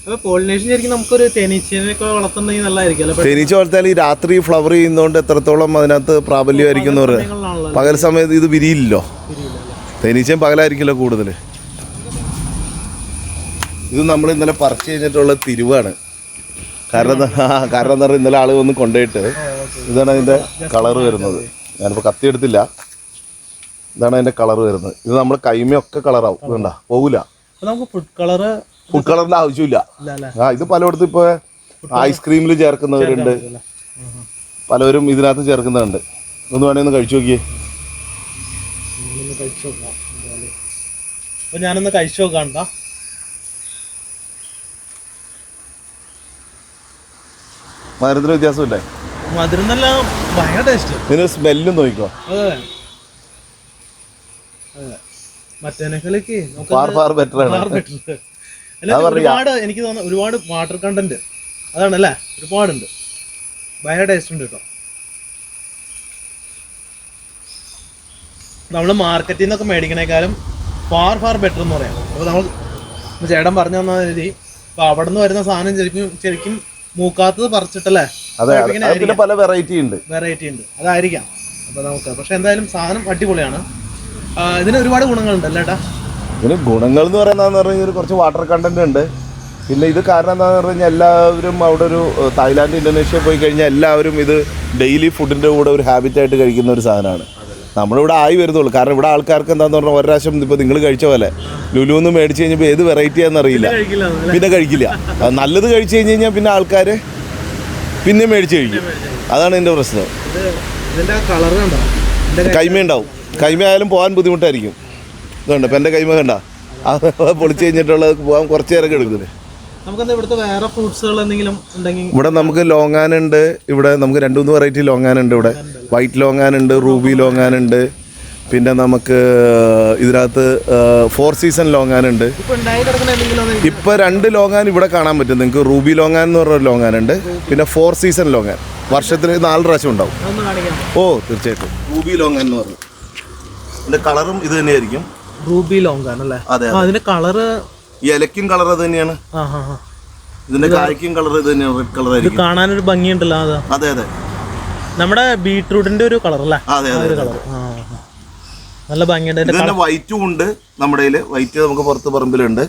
അപ്പോൾ പോളിനേഷൻ ശരിക്കും നമുക്കൊരു തേനീച്ചേനെയൊക്കെ വളർത്തുന്നെങ്കിൽ നല്ലതായിരിക്കും തേനീച്ച വളർത്താൽ ഈ രാത്രി ഫ്ലവർ ചെയ്യുന്നതുകൊണ്ട് എത്രത്തോളം അതിനകത്ത് പ്രാബല്യമായിരിക്കും എന്ന് പറയുന്നത് പകൽ സമയത്ത് ഇത് വിരിയില്ലല്ലോ. തേനീച്ചയും പകലായിരിക്കില്ല കൂടുതൽ ഇത് നമ്മൾ ഇന്നലെ പറിച്ചു കഴിഞ്ഞിട്ടുള്ള തിരുവാണ്. കാരണം കാരണം എന്താ പറയുക ഇന്നലെ ആൾ വന്ന് കൊണ്ടുപോയിട്ട് ഇതാണ് അതിന്റെ കളർ വരുന്നത്. ഞാനിപ്പോൾ കത്തി എടുത്തില്ല. ഇതാണ് അതിന്റെ കളർ വരുന്നത്. ഇത് നമ്മൾ കൈമയൊക്കെ കളറാവും. പോകില്ല അപ്പൊ നമുക്ക് ഫുഡ് കളറ് ഫുഡ് കളറിന്റെ ആവശ്യമില്ല. ആ ഇത് പലയിടത്തും ഇപ്പോൾ ഐസ്ക്രീമിൽ ചേർക്കുന്നവരുണ്ട്. പലവരും ഇതിനകത്ത് ചേർക്കുന്നുണ്ട് ഒന്ന് വേണേ ഒന്ന് കഴിച്ചു നോക്കിയേ. ഞാനൊന്ന് കഴിച്ചു നോക്കാം. മധുരത്തിന് വ്യത്യാസമില്ലേ? മധുരം നല്ല ഭയങ്കര ടേസ്റ്റ് ഇതിന് സ്മെല്ലും നോക്കിക്കോ മറ്റേനേക്കാളേക്ക് ഫാർ ഫാർ ബെറ്റർ ആണ്. ഒരുപാട് എനിക്ക് തോന്നുന്നു ഒരുപാട് വാട്ടർ കണ്ടന്റ് അതാണല്ലേ? ഒരുപാടുണ്ട്. ഭയങ്കര ടേസ്റ്റ് ഉണ്ട് കേട്ടോ. നമ്മൾ മാർക്കറ്റിൽ നിന്നൊക്കെ മേടിക്കണേക്കാളും ഫാർ ഫാർ ബെറ്റർ എന്ന് പറയാം. അപ്പോൾ നമ്മൾ ചേട്ടൻ പറഞ്ഞു തന്ന രീതി അപ്പോൾ അവിടെ നിന്ന് വരുന്ന സാധനം ശരിക്കും ശരിക്കും മൂക്കാത്തത് പറിച്ചിട്ടല്ലേ? അതെ അതെ. പിന്നെ പല വെറൈറ്റി ഉണ്ട്. വെറൈറ്റി ഉണ്ട്. അതായിരിക്കാം. അപ്പൊ നമുക്ക് പക്ഷെ എന്തായാലും സാധനം അടിപൊളിയാണ്. ഇതിന് ഒരുപാട് ഗുണങ്ങളുണ്ട് അല്ലേ ഏട്ടാ? ഇതിന് ഗുണങ്ങൾ എന്ന് പറയുന്നതെന്ന് പറഞ്ഞാൽ കുറച്ച് വാട്ടർ കണ്ടന്റ് ഉണ്ട്. പിന്നെ ഇത് കാരണം എന്താണെന്ന് പറഞ്ഞു കഴിഞ്ഞാൽ എല്ലാവരും അവിടെ ഒരു തായ്ലാന്റ് തായ്ലാൻഡ് ഇന്തോനേഷ്യ പോയി കഴിഞ്ഞാൽ എല്ലാവരും ഇത് ഡെയിലി ഫുഡിന്റെ കൂടെ ഒരു ഹാബിറ്റായിട്ട് കഴിക്കുന്ന ഒരു സാധനമാണ്. നമ്മളിവിടെ ആയി വരുന്നുള്ളൂ. കാരണം ഇവിടെ ആൾക്കാർക്ക് എന്താന്ന് പറഞ്ഞാൽ ഒരു പ്രാവശ്യം ഇപ്പോൾ നിങ്ങൾ കഴിച്ച പോലെ ലുലു ലുലുന്ന് മേടിച്ച് കഴിഞ്ഞപ്പോൾ ഏത് വെറൈറ്റി ആണെന്നറിയില്ല. പിന്നെ കഴിക്കില്ല നല്ലത് കഴിച്ചു കഴിഞ്ഞ് കഴിഞ്ഞാൽ പിന്നെ ആൾക്കാർ പിന്നെ മേടിച്ച് കഴിക്കും. അതാണ് എന്റെ പ്രശ്നം. കൈമ ഉണ്ടാവും. കൈമ ആയാലും പോകാൻ ബുദ്ധിമുട്ടായിരിക്കും. ഇതുണ്ട്. ഇപ്പം എന്റെ കൈമ കണ്ട? അത് പൊളിച്ച് കഴിഞ്ഞിട്ടുള്ളത് പോകാൻ കുറച്ച് നേരം എടുക്കുന്നത് നമുക്കെന്താ ഇവിടുത്തെ വേറെ ഫ്രൂട്ട്സുകൾ എന്തെങ്കിലും ഉണ്ടെങ്കിൽ ഇവിടെ നമുക്ക് ലോങ്ങാൻ ഉണ്ട്. ഇവിടെ നമുക്ക് രണ്ട് മൂന്ന് വെറൈറ്റി ലോങ്ങാൻ ഉണ്ട് ഇവിടെ. വൈറ്റ് ലോങ്ങാൻ ഉണ്ട് റൂബി ലോങ്ങാൻ ഉണ്ട്. പിന്നെ നമുക്ക് ഇതിനകത്ത് ഫോർ സീസൺ ലോങ്ങാൻ ഉണ്ട്. ഇപ്പൊ രണ്ട് ലോങ്ങാൻ ഇവിടെ കാണാൻ പറ്റും. നിങ്ങൾക്ക് റൂബി ലോങ്ങാൻ എന്ന് പറഞ്ഞ ലോങ്ങാൻ ഉണ്ട്. പിന്നെ ഫോർ സീസൺ ലോങ്ങാൻ. വർഷത്തിൽ നാല് പ്രാവശ്യം ഉണ്ടാവും. ഓ തീർച്ചയായിട്ടും. റൂബി ലോങ്ങാൻ എന്ന് പറഞ്ഞു. ഇതിന്റെ കളറും ഇത് തന്നെയായിരിക്കും. റൂബി ലോങ്ങാൻ അല്ലേ? അതെ അതിന്റെ കളറ് ഈ ഇലക്കും കളർ അത് തന്നെയാണ്. ഇതിന്റെ കായ്ക്കും കളർ ഇത് തന്നെയാണ് റെഡ് കളർ ആയിരിക്കും. കാണാനൊരു ഭംഗിയുണ്ടല്ലോ അതാ. അതെ നമ്മുടെ ബീട്രൂട്ടിന്റെ ഒരു കളർ അല്ലേ? അതെ അതെ കളർ. നല്ല ഭംഗിയുണ്ട്. ഇത് അതിന്റെ വൈറ്റും ഉണ്ട് നമ്മുടെ വൈറ്റ് നമുക്ക് പുറത്ത് പറമ്പിലുണ്ട്.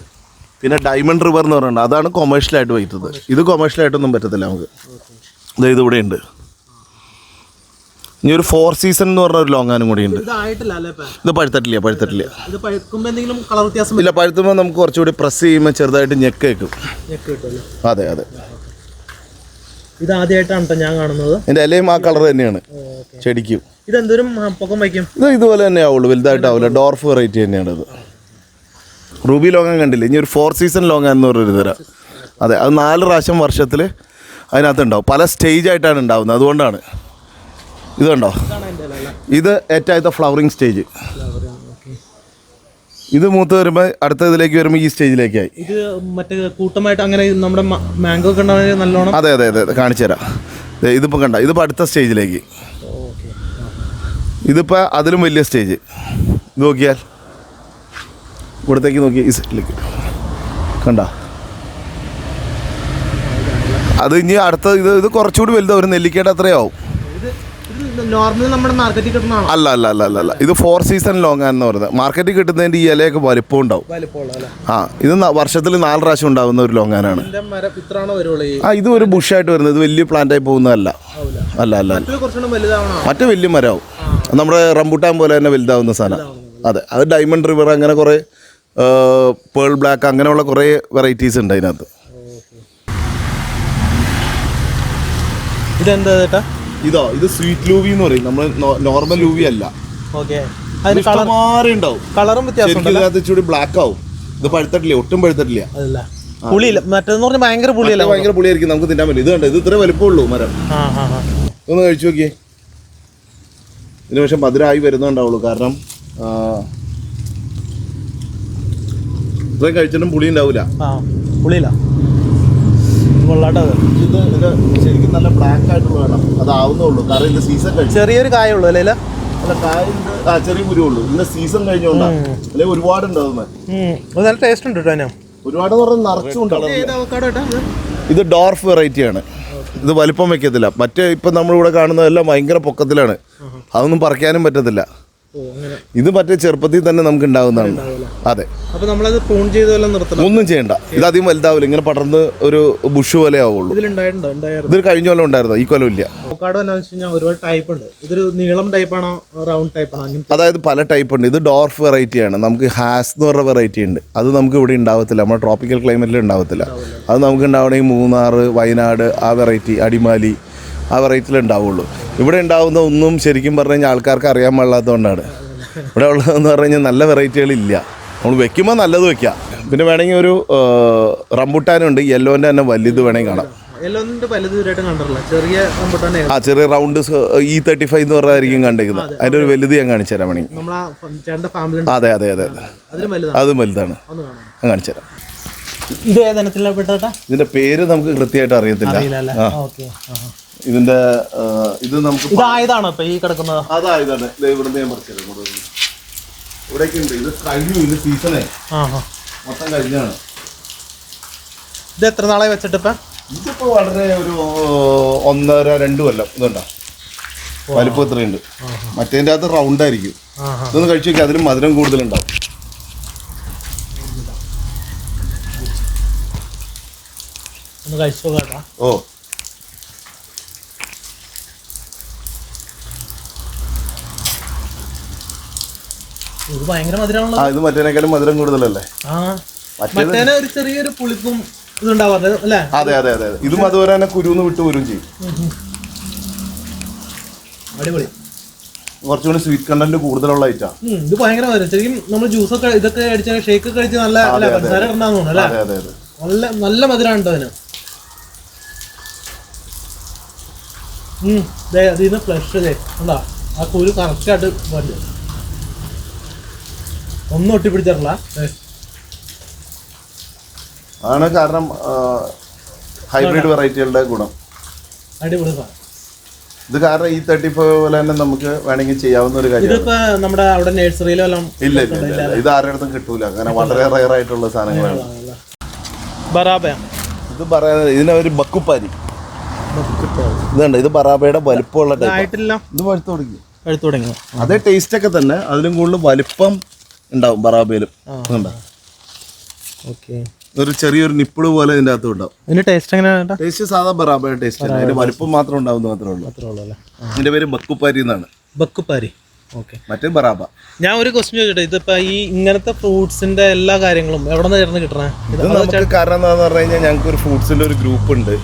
പിന്നെ ഡയമണ്ട് റിവർ എന്ന് പറയുന്നത് അതാണ് കൊമേഴ്ഷ്യലായിട്ട് വൈറ്റത് ഇത് കൊമേഴ്ഷ്യലായിട്ടൊന്നും പറ്റത്തില്ല നമുക്ക്. ഇത് ഇതിവിടെ ഉണ്ട് ഇനി ഒരു ഫോർ സീസൺ എന്ന് പറഞ്ഞ ഒരു ലോങ്ങാനും കൂടി ഉണ്ട്. ഇത് പഴുത്തട്ടില്ല പഴുത്തട്ടില്ല. ഇല്ല പഴുത്തുമ്പോൾ നമുക്ക് കുറച്ചുകൂടി പ്രസ് ചെയ്യുമ്പോൾ ചെറുതായിട്ട് ഞെക്ക് വെക്കും അതെ അതെ. ഇത് ആദ്യമായിട്ടാണ് ഞാൻ കാണുന്നത്. എന്റെ ഇലയും ആ കളർ തന്നെയാണ്. ചെടിക്കും. ഇത് എന്തോരം ആ, പൊക്കം വയ്ക്കും. ഇത് ഇതുപോലെ തന്നെ ആവുള്ളൂ വലുതായിട്ടാവില്ല. ഡോർഫ് വെറൈറ്റി തന്നെയാണ് ഇത്. റൂബി ലോങ്ങാൻ കണ്ടില്ല? ഇനി ഒരു ഫോർ സീസൺ ലോങ്ങാൻ എന്ന് പറഞ്ഞൊരു തരാം. അതെ അത് നാല് പ്രാവശ്യം വർഷത്തിൽ അതിനകത്ത് ഉണ്ടാവും പല സ്റ്റേജ് ആയിട്ടാണ് ഉണ്ടാവുന്നത് അതുകൊണ്ടാണ്. ഇത് കണ്ടോ ഇതാണ് എന്റെ അല്ലേ? ഇത് ഏറ്റവും ഫ്ലവറിങ് സ്റ്റേജ് ഇത് മൂത്ത് വരുമ്പോൾ അടുത്ത ഇതിലേക്ക് വരുമ്പോൾ ഈ സ്റ്റേജിലേക്കായി ഇത് മറ്റേ കൂട്ടമായിട്ട് അങ്ങനെ നമ്മുടെ മാംഗോ ഒക്കെ നല്ലോണം അതെ അതെ അതെ കാണിച്ചു തരാം. ഇതിപ്പോൾ കണ്ട ഇതിപ്പോൾ അടുത്ത സ്റ്റേജിലേക്ക് ഇതിപ്പോൾ അതിലും വലിയ സ്റ്റേജ് ഇത് നോക്കിയാൽ ഇവിടത്തേക്ക് നോക്കി ഈ സൈഡിലേക്ക് കണ്ട? അത് ഇനി അടുത്ത ഇത് ഇത് കുറച്ചുകൂടി വലുതാവും ഒരു നെല്ലിക്കയുടെ അത്രയാവും. മാർക്കറ്റിൽ അല്ല അല്ല അല്ല അല്ല അല്ല. ഇത് ഫോർ സീസൺ ലോങ് എന്ന് പറയുന്നത്. മാർക്കറ്റിൽ കിട്ടുന്നതിന്റെ ഈ ഇലയൊക്കെ വലിപ്പം ഉണ്ടാവും. ആ ഇത് വർഷത്തിൽ നാല് പ്രാവശ്യം ഉണ്ടാകുന്ന ഒരു ലോങ്ങാനാണ് ആ ഇത് ഒരു ബുഷ് ആയിട്ട് വരുന്നത്. ഇത് വലിയ പ്ലാന്റ് ആയി പോകുന്നതല്ല. അല്ല അല്ല മറ്റു വലിയ മരമാവും. നമ്മുടെ റംബുട്ടാൻ പോലെ തന്നെ വലുതാവുന്ന സാധനം. അതെ അത് ഡയമണ്ട് റിവർ അങ്ങനെ കുറേ പേൾ ബ്ലാക്ക് അങ്ങനെയുള്ള കുറേ വെറൈറ്റീസ് ഉണ്ട് അതിനകത്ത്. ഇതെന്താ ചേട്ടാ? ഇതോ ഇത് സ്വീറ്റ് ലൂവി എന്ന് പറയും. നമ്മൾ നോർമൽ ലൂവി അല്ല. ഉണ്ടാവും. കളറും വ്യത്യാസം ബ്ലാക്ക് ആവും. ഇത് പഴുത്തിട്ടില്ല ഒട്ടും പഴുത്തിട്ടില്ല. പുളിയില്ല. മറ്റേന്ന് പറഞ്ഞാൽ ഭയങ്കര പുളിയല്ല ഭയങ്കര പുളിയായിരിക്കും നമുക്ക് തിന്നാൻ പറ്റും. ഇത് കണ്ടോ ഇത് ഇത്ര വലുപ്പമുള്ളൂ മരം. ഒന്ന് കഴിച്ചു നോക്കിയേ. ഇതിന് പക്ഷെ മധുരമായി വരുന്നുണ്ടാവുള്ളൂ. കാരണം ഇത്രയും കഴിച്ചിട്ടും പുളി ഉണ്ടാവില്ല ആ പുളിയില്ല. കൊള്ളാട്ടോ അത് ഇത് ഇതിന് ശരിക്കും നല്ല ബ്ലാക്ക് ആയിട്ടുള്ള വേണം അതാവുന്നുള്ളൂ കാരണം ഇത് സീസൺ ചെറിയൊരു കായുള്ളൂ അല്ലേ? അല്ല കായുണ്ട് ആ ചെറിയ കുരുവുള്ളൂ. ഇതിന്റെ സീസൺ കഴിഞ്ഞോണ്ടാ. ഒരുപാട് നല്ല ടേസ്റ്റ് ഉണ്ട് കേട്ടോ ഒരുപാട് പറഞ്ഞാൽ ഇത്? ഡോർഫ് വെറൈറ്റി ആണ്. ഇത് വലിപ്പം വെക്കത്തില്ല. മറ്റേ ഇപ്പം നമ്മളിവിടെ കാണുന്നതെല്ലാം ഭയങ്കര പൊക്കത്തിലാണ്. അതൊന്നും പറിക്കാനും പറ്റത്തില്ല. ഇത് മറ്റേ ചെറുപ്പത്തിൽ തന്നെ നമുക്ക് ഉണ്ടാവുന്നതാണ്. അതെ. ഒന്നും ചെയ്യണ്ട. ഇത് അധികം വലുതാവില്ല. ഇങ്ങനെ പടർന്ന് ഒരു ബുഷ് പോലെ ആവുള്ളൂ. ഇതിലുണ്ടായിട്ടുണ്ടോ ഉണ്ടായിരുന്നു. ഇത് കഴിഞ്ഞ കൊല്ലം ഉണ്ടായിരുന്നോ. ഈ കൊല്ലം ഇല്ല. അതായത് പല ടൈപ്പ് ഉണ്ട്. ഇത് ഡോർഫ് വെറൈറ്റി ആണ്. നമുക്ക് ഹാസ് എന്ന് പറഞ്ഞ വെറൈറ്റി ഉണ്ട്. അത് നമുക്ക് ഇവിടെ ഉണ്ടാവത്തില്ല. നമ്മുടെ ട്രോപ്പിക്കൽ ക്ലൈമറ്റിൽ ഉണ്ടാവത്തില്ല. അത് നമുക്ക് ഉണ്ടാവണമെങ്കിൽ മൂന്നാർ വയനാട് ആ വെറൈറ്റി അടിമാലി ആ വെറൈറ്റിയിൽ ഉണ്ടാവുള്ളൂ ഇവിടെ ഉണ്ടാവുന്ന ഒന്നും ശരിക്കും പറഞ്ഞു കഴിഞ്ഞാൽ ആൾക്കാർക്ക് അറിയാൻ പാടില്ലാത്തതുകൊണ്ടാണ്. ഇവിടെ ഉള്ളതെന്ന് പറഞ്ഞു കഴിഞ്ഞാൽ നല്ല വെറൈറ്റികളില്ല നമ്മൾ വെക്കുമ്പോൾ നല്ലത് വെക്കാം. പിന്നെ വേണമെങ്കിൽ ഒരു റംബുട്ടാനുണ്ട് യെല്ലോന്റെ തന്നെ വലുത് വേണമെങ്കിൽ കാണാം. ആ ചെറിയ റൗണ്ട് ഇ തേർട്ടി ഫൈവ് എന്ന് പറഞ്ഞായിരിക്കും കണ്ടേക്കുന്നത്. അതിന്റെ ഒരു വലുത് ഞാൻ കാണിച്ചു തരാം വേണമെങ്കിൽ. അതെ അതെ അതെ അതെ. വലുതാണ്. ഞാൻ കാണിച്ചു തരാം. ഇതിന്റെ പേര് നമുക്ക് കൃത്യമായിട്ട് അറിയത്തില്ല. ഇതിന്റെ ഇത് നമുക്ക് ഇതായതാണ് ഇപ്പൊ ഈ കിടക്കുന്നത്. അതായതാണ്. ഇവിടുന്ന് ഞാൻ പറിച്ചത്. ഇവിടേക്ക് ഉണ്ട്. ഇത് കഴിഞ്ഞു ഇത് സീസണേ മൊത്തം കഴിഞ്ഞാണ്. ഇത് എത്ര നാളെ വെച്ചിട്ട് ഇപ്പൊ ഇതിപ്പോ വളരെ ഒരു ഒന്നര രണ്ട് കൊല്ലം. ഇതുണ്ടോ വലിപ്പം ഇത്രയുണ്ട്. മറ്റേതിന്റെ അകത്ത് റൗണ്ട് ആയിരിക്കും. ഇതൊന്ന് കഴിച്ചു നോക്കി അതിലും മധുരം കൂടുതലുണ്ടാവും. ഒന്ന് കഴിച്ചു നോക്കാം ഓ. ഇത് ഭയങ്കര മധുരമാണല്ലോ. ആ ഇത് മറ്റേനേക്കാളും മധുരം കൂടുതലല്ലേ? ആ. മറ്റേനെ ഒരു ചെറിയൊരു പുളിപ്പും ഇതുണ്ടാവാറ് അല്ലേ? അതെ അതെ അതെ അതെ. ഇതും അതുപോലെ തന്നെ കുരുന്ന് വിട്ട് വരും ചെയ്യും. അടിപൊളി. കുറച്ചുകൂടി സ്വീറ്റ് കണ്ടന്റ് കൂടുതലുള്ള ഐറ്റാ ഉം, ഇത് ഭയങ്കര മധുരം. ശരിക്കും നമ്മൾ ജ്യൂസൊക്കെ ഇതൊക്കെ അടിച്ച ഷേക്ക് ഒക്കെ അടിച്ച് നല്ല അല്ല പഞ്ചസാര തോന്നുന്നു അല്ലേ? അതെ അതെ അതെ. നല്ല നല്ല മധുരമാണ് കേട്ടോ അതിന്. ഉം, ദേ ഫ്ലഷ് ദേ കണ്ടാ? ആ കുരു കറക്റ്റായിട്ട് വരും ഒന്നും ഒട്ടിപ്പിടിച്ചിട്ടില്ല ആണ് കാരണം ഹൈബ്രിഡ് വെറൈറ്റികളുടെ ഗുണം. അടിപൊളി സാധനം. ഇത് കാരണം ഈ തേർട്ടി ഫൈവ് പോലെ തന്നെ നമുക്ക് വേണമെങ്കിൽ ചെയ്യാവുന്ന ഒരു കാര്യം ഇതിപ്പോ നമ്മുടെ അവിടെ നഴ്സറിയിലോ ഇല്ല ഇല്ല. ഇത് ആരുടെ അടുത്തും കിട്ടൂല. അങ്ങനെ വളരെ റയർ ആയിട്ടുള്ള സാധനങ്ങളാണ്. ബറാബ ഇത് പറയാ ഇതിനെ ഒരു ബക്കുപ്പാരി. ഇതുണ്ട് ഇത് ബറാബയുടെ വലിപ്പമുള്ള ഇത് വഴുത്തു തുടങ്ങി. തുടങ്ങി. അതേ ടേസ്റ്റ് ഒക്കെ തന്നെ. അതിലും കൂടുതൽ വലിപ്പം ഉണ്ടാവും ബറാബയിലും ഒരു ചെറിയൊരു നിപ്പിൾ പോലെ ഇതിന്റെ അകത്ത് ഉണ്ടാവും. ഇതിന്റെ ടേസ്റ്റ് ടേസ്റ്റ് സാധാ ബറാബയുടെ ടേസ്റ്റ് ആണ് അതിന്റെ വലിപ്പം മാത്രം ഉണ്ടാവും മാത്രമേ ഉള്ളൂ. ഇതിന്റെ പേര് ബക്കുപ്പാരി എന്നാണ്. ബക്കുപ്പാരി. മറ്റേ ബറാബ. ഞാൻ ഒരു ക്വസ്റ്റ്യൻ ചോദിച്ചോട്ടെ ഇതിപ്പോ ഈ ഇങ്ങനത്തെ ഫ്രൂട്ട്സിന്റെ എല്ലാ കാര്യങ്ങളും എവിടെ നിന്ന് ചേർന്ന് കിട്ടണേ? ഇത് നമുക്ക് കാരണം എന്താന്ന് പറഞ്ഞു കഴിഞ്ഞാൽ ഞങ്ങൾക്ക് ഒരു ഫ്രൂട്ട്സിന്റെ ഒരു ഗ്രൂപ്പ് ഉണ്ട്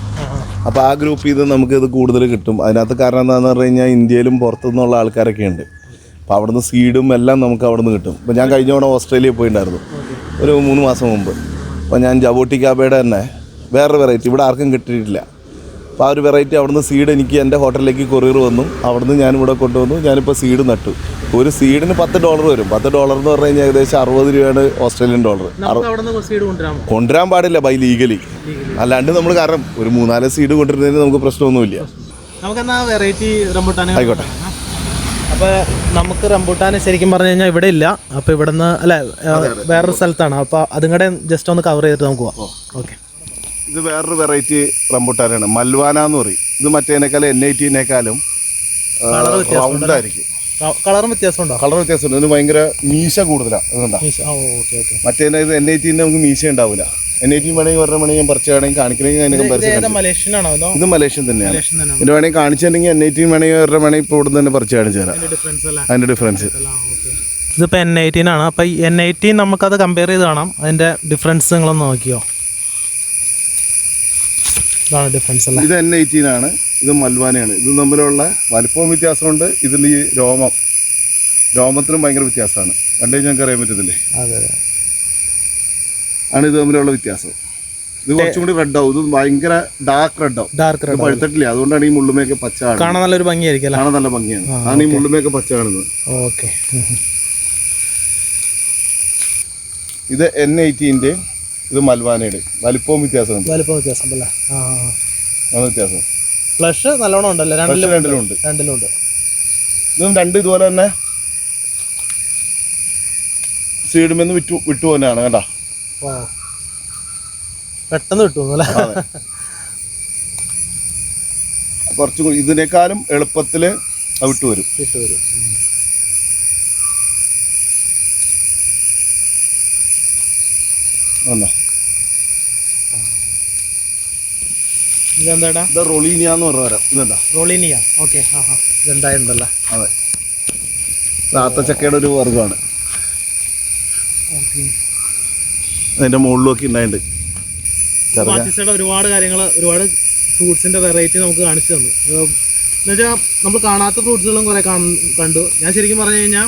അപ്പൊ ആ. ഗ്രൂപ്പിൽ ഇത് നമുക്ക് ഇത് കൂടുതൽ കിട്ടും. അതിനകത്ത് കാരണം എന്താണെന്ന് പറഞ്ഞു കഴിഞ്ഞാൽ ഇന്ത്യയിലും പുറത്തുനിന്നുള്ള ആൾക്കാരൊക്കെ ഉണ്ട് അപ്പോൾ അവിടുന്ന് സീഡും എല്ലാം നമുക്ക് അവിടുന്ന് കിട്ടും. ഇപ്പോൾ ഞാൻ കഴിഞ്ഞ തവണ ഓസ്ട്രേലിയയിൽ പോയിട്ടുണ്ടായിരുന്നു ഒരു മൂന്ന് മാസം മുമ്പ്. അപ്പോൾ ഞാൻ ജബോട്ടി കാബയുടെ തന്നെ വേറൊരു വെറൈറ്റി ഇവിടെ ആർക്കും കിട്ടിയിട്ടില്ല. അപ്പോൾ ആ ഒരു വെറൈറ്റി അവിടുന്ന് സീഡ് എനിക്ക് എന്റെ ഹോട്ടലിലേക്ക് കൊറിയർ വന്നു. അവിടുന്ന് ഞാനിവിടെ കൊണ്ടുവന്നു. ഞാനിപ്പോൾ സീഡ് നട്ടു. ഒരു സീഡിന് പത്ത് ഡോളർ വരും. പത്ത് ഡോളർ എന്ന് പറഞ്ഞു കഴിഞ്ഞാൽ ഏകദേശം അറുപത് രൂപയാണ് ഓസ്ട്രേലിയൻ ഡോളർ കൊണ്ടുവരാൻ പാടില്ല ബൈ ലീഗലി അല്ലാണ്ട് നമ്മൾ കാരണം ഒരു മൂന്നാൽ സീഡ് കൊണ്ടുവരുന്നതിന് നമുക്ക് പ്രശ്നമൊന്നുമില്ല. ആയിക്കോട്ടെ. അപ്പൊ നമുക്ക് റംബൂട്ടാൻ ശരിക്കും പറഞ്ഞു കഴിഞ്ഞാൽ ഇവിടെ ഇല്ല. അപ്പൊ ഇവിടുന്ന് അല്ല വേറൊരു സ്ഥലത്താണ്. അപ്പൊ അതും കൂടെ ജസ്റ്റ് ഒന്ന് കവർ ചെയ്തിട്ട് നമുക്ക് പോവാം. ഓക്കെ ഇത് വേറൊരു വെറൈറ്റി റംബൂട്ടാനാണ്. മൽവാന എന്ന് പറയും. ഇത് മറ്റേനേക്കാളും എൻ ഐ ടിനേക്കാളും റൗണ്ട് ആയിരിക്കും. കളറും വ്യത്യാസം ഉണ്ടോ കളർ വ്യത്യാസമുണ്ട്. ഇതിന് ഭയങ്കര മീശ കൂടുതലാണ് മറ്റേ എൻ ഐ ടിന്റെ നമുക്ക് മീശ ഉണ്ടാവില്ല എൻ ഐ ടി വേണമെങ്കിൽ ഒരെണ്ണം വേണമെങ്കിൽ ഞാൻ പറിച്ച് വേണമെങ്കിൽ കാണിക്കണമെങ്കിൽ അതിനെ കമ്പാരിസൺ ഏതാ മലേഷ്യൻ ആണോ അതോ? ഇത് മലേഷ്യൻ തന്നെയാണ്. ഇത് വേണമെങ്കിൽ കാണിച്ചിട്ടുണ്ടെങ്കിൽ എൻ ഐ ടി വേണമെങ്കിൽ ഒരെണ്ണം വേണമെങ്കിൽ ഇപ്പോൾ ഇവിടെ തന്നെ പറിച്ച് കാണിച്ചു തരാം. ഡിഫറൻസ് അല്ലേ? അതിന്റെ ഡിഫറൻസ് ഇതിപ്പോൾ എൻ എയ്റ്റീൻ ആണ്. അപ്പോൾ എൻ എയ്റ്റീൻ നമുക്കത് കമ്പയർ ചെയ്ത് കാണാം. അതിന്റെ ഡിഫറൻസ് നിങ്ങളൊന്ന് നോക്കിയോ? ഇതാണ് ഡിഫറൻസ് അല്ലേ? ഇത് എൻ എയ്റ്റീൻ ആണ്. ഇത് മൽവാനയാണ്. ഇത് തമ്മിലുള്ള വലിപ്പവും വ്യത്യാസമുണ്ട്. ഇതിൽ ഈ രോമം രോമത്തിനും ഭയങ്കര വ്യത്യാസമാണ്. കണ്ടു കഴിഞ്ഞാൽ ഞങ്ങൾക്ക് അറിയാൻ പറ്റത്തില്ലേ? അതെ അതെ. ആണ് ഇത് തമ്മിലുള്ള വ്യത്യാസം. ഇത് കുറച്ചും കൂടി റെഡ് ആവും. ഇത് ഭയങ്കര ഡാർക്ക് റെഡ് ആവും. ഡാർക്ക് റെഡ് പഴുത്തിട്ടില്ല. അതുകൊണ്ടാണ് ഈ മുള്ളുമയൊക്കെ പച്ച കാണാൻ നല്ലൊരു ഭംഗിയായിരിക്കും കാണാൻ നല്ല ഭംഗിയാണ്. ആണ് ഈ മുള്ളുമയൊക്കെ പച്ച കാണുന്നത് ഓക്കെ. ഇത് എൻ എയ്റ്റീന്റെ ഇത് മൽവാനയുടെ. വലിപ്പവും വ്യത്യാസമുണ്ട് വലിപ്പവും വ്യത്യാസം അല്ലേ ആ വ്യത്യാസം. ഫ്ലഷ് നല്ലോണം ഉണ്ടല്ലേ? രണ്ടിലും രണ്ടിലും ഉണ്ട്. രണ്ടിലും ഉണ്ട്. ഇതും രണ്ട് ഇതുപോലെ തന്നെ സീഡുമെന്ന് വിറ്റു വിട്ടു പോകാനാണ് കേട്ടോ പെട്ടെന്ന് കിട്ടും അല്ലേ അതെ. കുറച്ചും കൂടി ഇതിനേക്കാളും എളുപ്പത്തിൽ വിട്ടു വരും. വിട്ടു വരും. എന്നാ ഇതെന്താടാ? ഇത് റൊളീനിയ എന്ന് പറഞ്ഞ വരാം ഇതെന്താ റോളിനിയ. ഓക്കെ. ആ ആ. ഇതുണ്ടായിട്ടുണ്ടല്ലോ. അതെ. ആത്തച്ചക്കയുടെ ഒരു വർഗമാണ്. ഓക്കെ. അതിന്റെ മുകളിലൊക്കെ ഉണ്ടായിട്ടുണ്ട് ഒരുപാട് കാര്യങ്ങൾ ഒരുപാട് ഫ്രൂട്ട്സിന്റെ വെറൈറ്റി നമുക്ക് കാണിച്ചു തന്നു. എന്നുവെച്ചാൽ നമ്മൾ കാണാത്ത ഫ്രൂട്ട്സുകളും കുറേ കണ്ടു. ഞാൻ ശരിക്കും പറഞ്ഞു കഴിഞ്ഞാൽ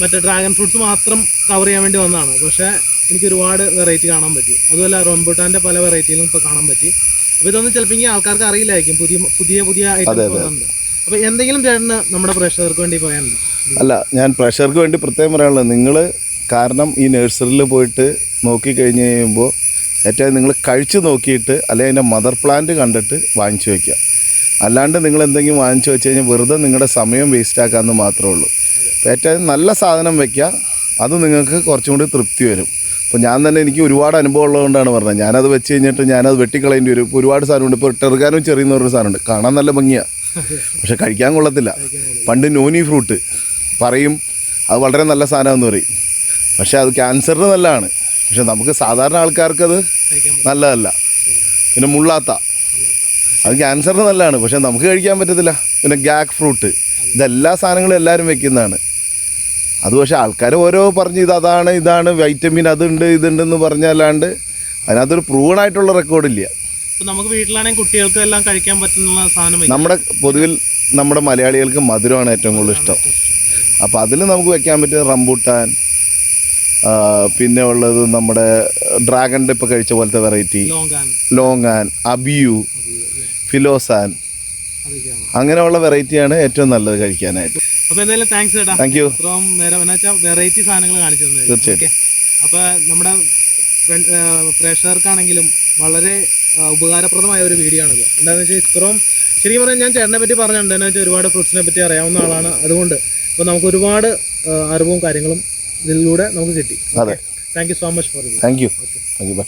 മറ്റേ ഡ്രാഗൺ ഫ്രൂട്ട്സ് മാത്രം കവർ ചെയ്യാൻ വേണ്ടി വന്നതാണ്. പക്ഷേ എനിക്ക് ഒരുപാട് വെറൈറ്റി കാണാൻ പറ്റി. അതുപോലെ റംബൂട്ടാന്റെ പല വെറൈറ്റികളും ഇപ്പോൾ കാണാൻ പറ്റി. അപ്പോൾ ഇതൊന്നും ചിലപ്പോൾ ആൾക്കാർക്ക് അറിയില്ലായിരിക്കും. പുതിയ പുതിയ പുതിയ ഐറ്റംസ് വന്നിട്ടുണ്ട്. അപ്പോൾ എന്തെങ്കിലും ചേട്ടന് നമ്മുടെ പ്രേക്ഷകർക്ക് വേണ്ടി പറയാനുണ്ടോ? അല്ല ഞാൻ പ്രഷർക്ക് വേണ്ടി പ്രത്യേകം പറയാനുള്ളത് നിങ്ങൾ കാരണം ഈ നഴ്സറിയിൽ പോയിട്ട് നോക്കിക്കഴിഞ്ഞ് കഴിയുമ്പോൾ ഏറ്റവും നിങ്ങൾ കഴിച്ച് നോക്കിയിട്ട് അല്ലെങ്കിൽ അതിന്റെ മദർ പ്ലാന്റ് കണ്ടിട്ട് വാങ്ങിച്ചു വയ്ക്കുക. അല്ലാണ്ട് നിങ്ങൾ എന്തെങ്കിലും വാങ്ങിച്ചു വെച്ച് കഴിഞ്ഞാൽ വെറുതെ നിങ്ങളുടെ സമയം വേസ്റ്റ് ആക്കാമെന്ന് മാത്രമേ ഉള്ളൂ. അപ്പോൾ ഏറ്റവും നല്ല സാധനം വയ്ക്കുക. അത് നിങ്ങൾക്ക് കുറച്ചും കൂടി തൃപ്തി വരും. അപ്പോൾ ഞാൻ തന്നെ എനിക്ക് ഒരുപാട് അനുഭവം ഉള്ളതുകൊണ്ടാണ് പറഞ്ഞത്. ഞാനത് വെച്ച് കഴിഞ്ഞിട്ട് ഞാനത് വെട്ടിക്കളയേണ്ടി വരും. ഇപ്പോൾ ഒരുപാട് സാധനമുണ്ട്. ഇപ്പോൾ ടെറുകാനും ചെറിയെന്ന് പറഞ്ഞൊരു സാധനമുണ്ട്. കാണാൻ നല്ല ഭംഗിയാണ് പക്ഷെ കഴിക്കാൻ കൊള്ളത്തില്ല. പണ്ട് നോനി ഫ്രൂട്ട് പറയും അത് വളരെ നല്ല സാധനമെന്ന് പറയും. പക്ഷേ അത് ക്യാൻസറിന് നല്ലതാണ്. പക്ഷെ നമുക്ക് സാധാരണ ആൾക്കാർക്ക് അത് നല്ലതല്ല. പിന്നെ മുള്ളാത്ത. അത് ക്യാൻസറിന് നല്ലതാണ്. പക്ഷെ നമുക്ക് കഴിക്കാൻ പറ്റത്തില്ല. പിന്നെ ഗാക്ക് ഫ്രൂട്ട്. ഇതെല്ലാ സാധനങ്ങളും എല്ലാവരും വെക്കുന്നതാണ്. അത് പക്ഷെ ആൾക്കാർ ഓരോ പറഞ്ഞ് ഇത് അതാണ് ഇതാണ് വൈറ്റമിൻ അതുണ്ട് ഇതുണ്ടെന്ന് പറഞ്ഞല്ലാണ്ട് അതിനകത്തൊരു പ്രൂവൺ ആയിട്ടുള്ള റെക്കോർഡില്ല നമുക്ക് വീട്ടിലാണെങ്കിൽ കുട്ടികൾക്ക് എല്ലാം കഴിക്കാൻ പറ്റുന്ന സാധനം. നമ്മുടെ പൊതുവിൽ നമ്മുടെ മലയാളികൾക്ക് മധുരമാണ് ഏറ്റവും കൂടുതൽ ഇഷ്ടം. അപ്പോൾ അതിൽ നമുക്ക് വെക്കാൻ പറ്റിയ റംബൂട്ടാൻ പിന്നെ ഉള്ളത് നമ്മുടെ ഡ്രാഗണിന്റെ ഇപ്പോൾ കഴിച്ച പോലത്തെ വെറൈറ്റി. ലോങ്ങാൻ അബിയു ഫിലോസാൻ. അങ്ങനെയുള്ള വെറൈറ്റിയാണ് ഏറ്റവും നല്ലത് കഴിക്കാനായിട്ട്. അപ്പോൾ എന്തായാലും താങ്ക്സ് ചേട്ടാ. താങ്ക് യു ഇത്രയും നേരം എന്ന് വെച്ചാൽ വെറൈറ്റി സാധനങ്ങൾ കാണിച്ചു തന്നെ തീർച്ചയായിട്ടും. അപ്പോൾ നമ്മുടെ പ്രേക്ഷകർക്കാണെങ്കിലും വളരെ ഉപകാരപ്രദമായ ഒരു വീഡിയോ ആണിത്. എന്താണെന്ന് വെച്ചാൽ ഇത്രയും ശരിക്കും പറഞ്ഞാൽ ഞാൻ ചേട്ടനെ പറ്റി പറഞ്ഞിട്ടുണ്ട്. എന്താണെന്ന് വെച്ചാൽ ഒരുപാട് ഫ്രൂട്ട്സിനെ പറ്റി അറിയാവുന്ന ആളാണ്. അതുകൊണ്ട് അപ്പോൾ നമുക്ക് ഒരുപാട് അറിവും കാര്യങ്ങളും ഇതിലൂടെ നമുക്ക് കിട്ടി. അതെ. Thank you so much for thank you thank you bye